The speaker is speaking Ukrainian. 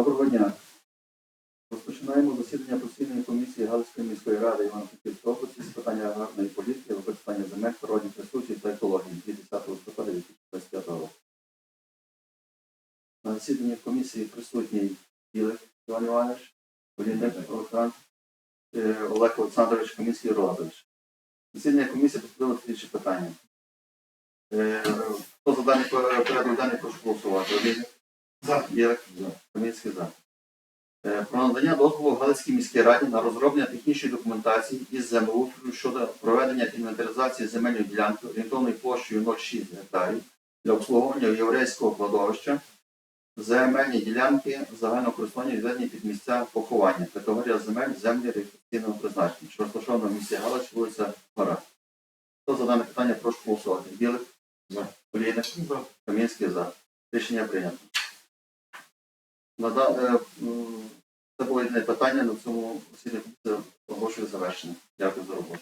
Доброго дня. Розпочинаємо засідання постійної комісії Галицької міської ради Івано-Франківської області з питання аграрної політики, використання земель, природних ресурсів та екології від 10 листопада 2025 року. На засіданні комісії присутній Білик Іван Іванович, Олійник Олександр, е, Олег Олександрович, Камінський Роландович. Засідання комісії поступило слідчі питання. Е, Хто за даний пор- порядок денний прошу голосувати? За. Білик? За. Камінський за. Про надання дозволу Галицькій міській раді на розроблення технічної документації із землеустрою щодо проведення інвентаризації земельної ділянки орієнтовною площею 0,6 гектарів для обслуговування єврейського кладовища, земельні ділянки загального користування відведені під місця поховання, категорія земель землі рекреаційного призначення, що розташовано в місті Галич, вулиця Гора. Хто за дане питання, прошу голосувати. Білик? За. Олійник? За. Камінський за. Рішення прийнято. Нада- заповідне було питання на цьому засіданні оголошую завершення. Дякую за роботу.